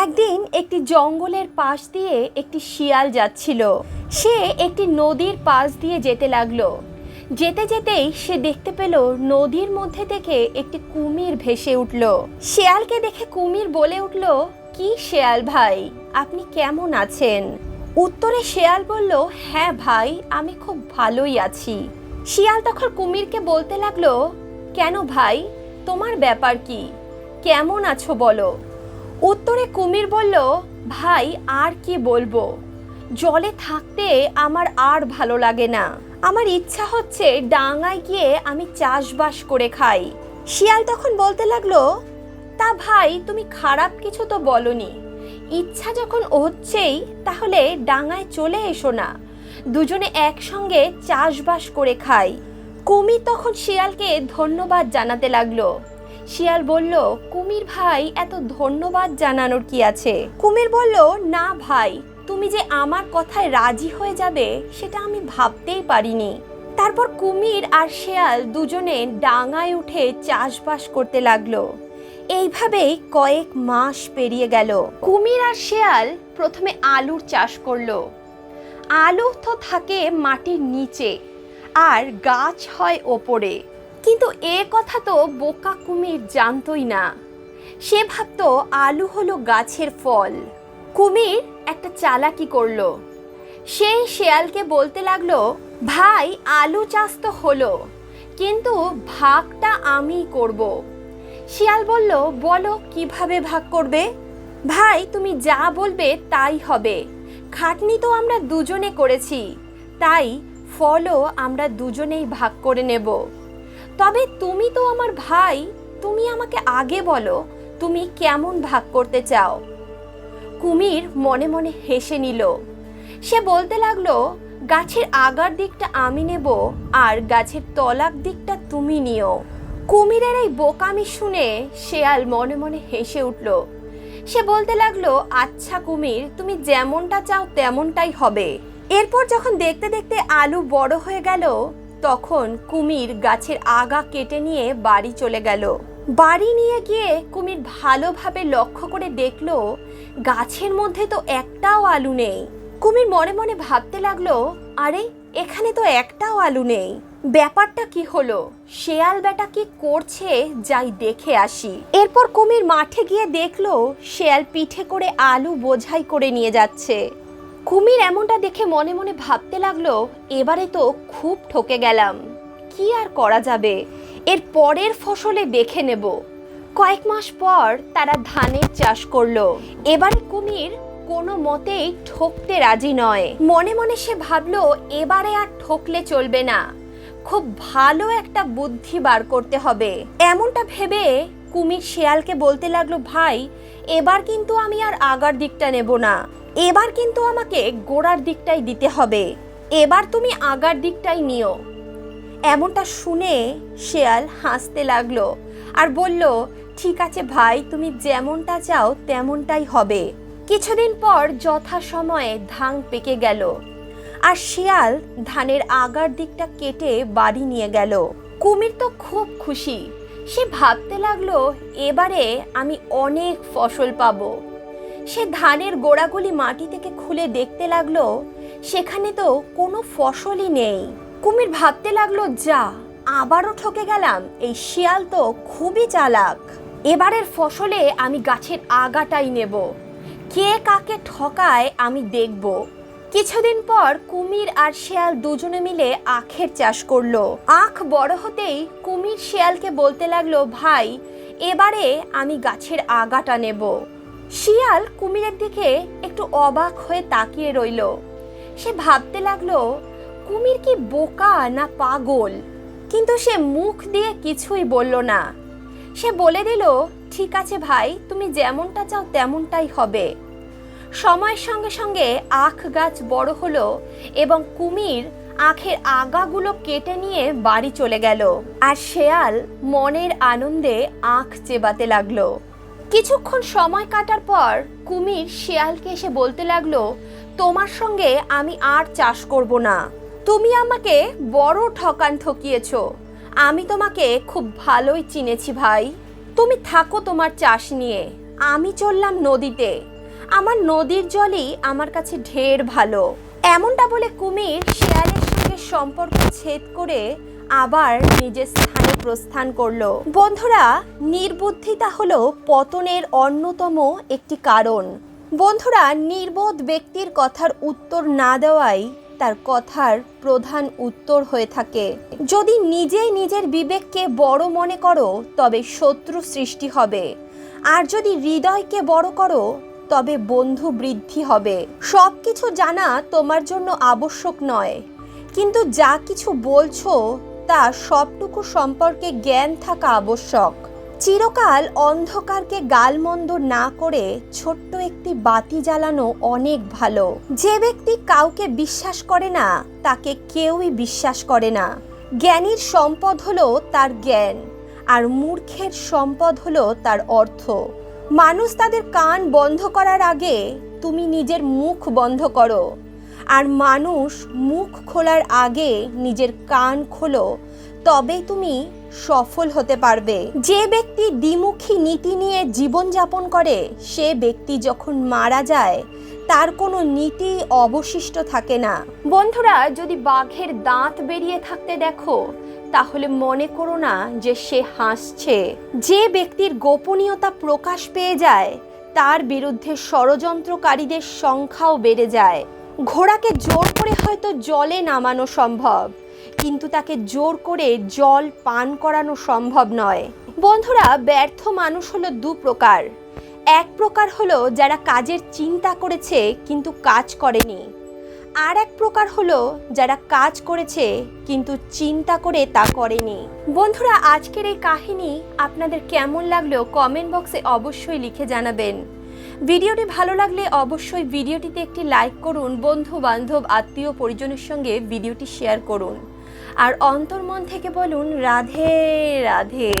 একদিন একটি জঙ্গলের পাশ দিয়ে একটি শিয়াল যাচ্ছিল। সে একটি নদীর পাশ দিয়ে যেতে লাগল। যেতে যেতেই সে দেখতে পেল নদীর মধ্যে থেকে একটি কুমির ভেসে উঠল। শিয়ালকে দেখে কুমির বলে উঠল, কি শেয়াল ভাই, আপনি কেমন আছেন? উত্তরে শেয়াল বলল হ্যাঁ ভাই, আমি খুব ভালোই আছি। শিয়াল তখন কুমিরকে বলতে লাগল, কেন ভাই, তোমার ব্যাপার কি? কেমন আছো বলো? উত্তরে কুমির বলল, ভাই, আর কি বলব? জলে থাকতে আমার আর ভালো লাগে না। আমার ইচ্ছা হচ্ছে ডাঙায় গিয়ে আমি চাষবাস করে খাই। শিয়াল তখন বলতে লাগল, তা ভাই, তুমি খারাপ কিছু তো বলনি। ইচ্ছা যখন হচ্ছেই, তাহলে ডাঙায় চলে এসো না। দুজনে একসঙ্গে চাষবাস করে খাই। কুমির তখন শিয়ালকে ধন্যবাদ জানাতে লাগল। শিয়াল বলল, কুমির ভাই, এত ধন্যবাদ জানানোর কি আছে? কুমির বলল, না ভাই, তুমি যে আমার কথায় রাজি হয়ে যাবে, সেটা আমি ভাবতেই পারিনি। তারপর কুমির আর শেয়াল দুজনে ডাঙায় উঠে চাষবাস করতে লাগল। এইভাবেই কয়েক মাস পেরিয়ে গেল। কুমির আর শেয়াল প্রথমে আলুর চাষ করল। আলু তো থাকে মাটির নিচে, আর গাছ হয় ওপরে। কিন্তু এ কথা তো বোকা কুমির জানতই না। সে ভাবতো আলু হলো গাছের ফল। কুমির একটা চালাকি করল। সেই শেয়ালকে বলতে লাগল, ভাই, আলু চাষ তো হলো, কিন্তু ভাগটা আমিই করব। শিয়াল বলল, বলো, কীভাবে ভাগ করবে? ভাই, তুমি যা বলবে তাই হবে। খাটনি তো আমরা দুজনে করেছি, তাই ফলও আমরা দুজনেই ভাগ করে নেব। তবে তুমি তো আমার ভাই, তুমি আমাকে আগে বলো, তুমি কেমন ভাগ করতে চাও? কুমির মনে মনে হেসে নিল। সে বলতে লাগল, গাছের আগার দিকটা আমি নেব, আর গাছের তলার দিকটা তুমি নিও। কুমিরের এই বোকামি শুনে শেয়াল মনে মনে হেসে উঠল। সে বলতে লাগল আচ্ছা কুমির, তুমি যেমনটা চাও তেমনটাই হবে। এরপর যখন দেখতে দেখতে আলু বড় হয়ে গেল তখন কুমির গাছের আগা কেটে নিয়ে বাড়ি চলে গেল। বাড়ি নিয়ে গিয়ে কুমির ভালোভাবে লক্ষ্য করে দেখল, গাছের মধ্যে তো একটাও আলু নেই। কুমির মনে মনে ভাবতে লাগল, আরে, এখানে তো একটাও আলু নেই। ব্যাপারটা কি হলো? শেয়াল বেটা কি করছে? যাই দেখে আসি। এরপর কুমির মাঠে গিয়ে দেখল, শেয়াল পিঠে করে আলু বোঝাই করে নিয়ে যাচ্ছে। কুমির এমনটা দেখে মনে মনে ভাবতে লাগল, এবারে তো খুব ঠকে গেলাম। কি আর করা যাবে? এর পরের ফসলে দেখে নেব। কয়েক মাস পর তারা ধানের চাষ করল। এবারে কুমির কোনো মতেই ঠকতে রাজি নয়। মনে মনে সে ভাবলো, এবারে আর ঠকলে চলবে না। খুব ভালো একটা বুদ্ধি বার করতে হবে। এমনটা ভেবে কুমির শেয়ালকে বলতে লাগল, ভাই, এবার কিন্তু আমি আর আগার দিকটা নেব না। এবার কিন্তু আমাকে গোড়ার দিকটাই দিতে হবে। এবার তুমি আগার দিকটাই নিও। এমনটা শুনে শেয়াল হাসতে লাগল আর বলল, ঠিক আছে ভাই, তুমি যেমনটা চাও তেমনটাই হবে। কিছুদিন পর যথা সময়ে ধান পেকে গেল আর শিয়াল ধানের আগার দিকটা কেটে বাড়ি নিয়ে গেল। কুমির তো খুব খুশি। সে ভাবতে লাগল, এবারে আমি অনেক ফসল পাবো। সে ধানের গোড়াগুলি মাটি থেকে খুলে দেখতে লাগল, সেখানে তো কোনো ফসলই নেই। কুমির ভাবতে লাগল, যা, আবারও ঠকে গেলাম, এই শিয়াল তো খুবই চালাক। এবারের ফসলে আমি গাছের আগাটাই নেব। কে কাকে ঠকায় আমি দেখব। কিছুদিন পর কুমির আর শেয়াল দুজনে মিলে আখের চাষ করল। আখ বড় হতেই কুমির শেয়ালকে বলতে লাগল, ভাই, এবারে আমি গাছের আগাটা নেব। শিয়াল কুমিরের দিকে একটু অবাক হয়ে তাকিয়ে রইল। সে ভাবতে লাগল, কুমির কি বোকা না পাগল? কিন্তু সে মুখ দিয়ে কিছুই বলল না। সে বলে দিল, ঠিক আছে ভাই, তুমি যেমনটা চাও তেমনটাই হবে। সময়ের সঙ্গে সঙ্গে আখ গাছ বড় হলো এবং কুমির আখের আগাগুলো কেটে নিয়ে বাড়ি চলে গেল। আর শেয়াল মনের আনন্দে আখ চেবাতে লাগল। কিছুক্ষণ সময় কাটার পর কুমির শেয়ালকে এসে বলতে লাগল, তোমার সঙ্গে আমি আর চাষ করব না। তুমি আমাকে বড় ঠকান ঠকিয়েছ। আমি তোমাকে খুব ভালোই চিনেছি ভাই। তুমি থাকো তোমার চাষ নিয়ে। আমি চললাম নদীতে। আমার নদীর জলই আমার কাছে ঢের ভালো। এমনটা বলে কুমির শেয়ালের সঙ্গে সম্পর্ক ছেদ করে আবার নিজের স্থানে প্রস্থান করল। বন্ধুরা, নির্বুদ্ধিতা হলো পতনের অন্যতম একটি কারণ। বন্ধুরা, নির্বোধ ব্যক্তির কথার উত্তর না দেওয়াই তার কথার প্রধান উত্তর হয়ে থাকে। যদি নিজেই নিজের বিবেককে বড় মনে করো, তবে শত্রু সৃষ্টি হবে। আর যদি হৃদয়কে বড় করো তবে বন্ধু বৃদ্ধি হবে। সব কিছু জানা তোমার জন্য আবশ্যক নয়। কিন্তু যা কিছু বলছো, তা সবটুকু সম্পর্কে জ্ঞান থাকা আবশ্যক। চিরকাল অন্ধকারকে গালমন্দ না করে ছোট্ট একটি বাতি জ্বালানো অনেক ভালো। যে ব্যক্তি কাউকে বিশ্বাস করে না, তাকে কেউই বিশ্বাস করে না। জ্ঞানীর সম্পদ হলো তার জ্ঞান, আর মূর্খের সম্পদ হলো তার অর্থ। মানুষ তাদের কান বন্ধ করার আগে তুমি নিজের মুখ বন্ধ করো। আর মানুষ মুখ খোলার আগে নিজের কান খোলো, তবেই তুমি সফল হতে পারবে। যে ব্যক্তি দ্বিমুখী নীতি নিয়ে জীবনযাপন করে, সে ব্যক্তি যখন মারা যায়, তার কোনো নীতি অবশিষ্ট থাকে না। বন্ধুরা, যদি বাঘের দাঁত বেরিয়ে থাকতে দেখো তাহলে মনে করো না যে সে হাসছে। যে ব্যক্তির গোপনীয়তা প্রকাশ পেয়ে যায়, তার বিরুদ্ধে ষড়যন্ত্রকারীদের সংখ্যাও বেড়ে যায়। ঘোড়াকে জোর করে হয়তো জলে নামানো সম্ভব, কিন্তু তাকে জোর করে জল পান করানো সম্ভব নয়। বন্ধুরা, ব্যর্থ মানুষ হলো দু প্রকার। এক প্রকার হলো যারা কাজের চিন্তা করেছে, কিন্তু কাজ করেনি। আর এক প্রকার হলো যারা কাজ করেছে, কিন্তু চিন্তা করে তা করেনি। বন্ধুরা, আজকের এই কাহিনী আপনাদের কেমন লাগল কমেন্ট বক্সে অবশ্যই লিখে জানাবেন। ভিডিওটি ভালো লাগলে অবশ্যই ভিডিওটিতে একটি লাইক করুন বন্ধু বান্ধব আত্মীয় পরিজনের সঙ্গে ভিডিওটি শেয়ার করুন। আর অন্তর্মন থেকে বলুন, রাধে রাধে।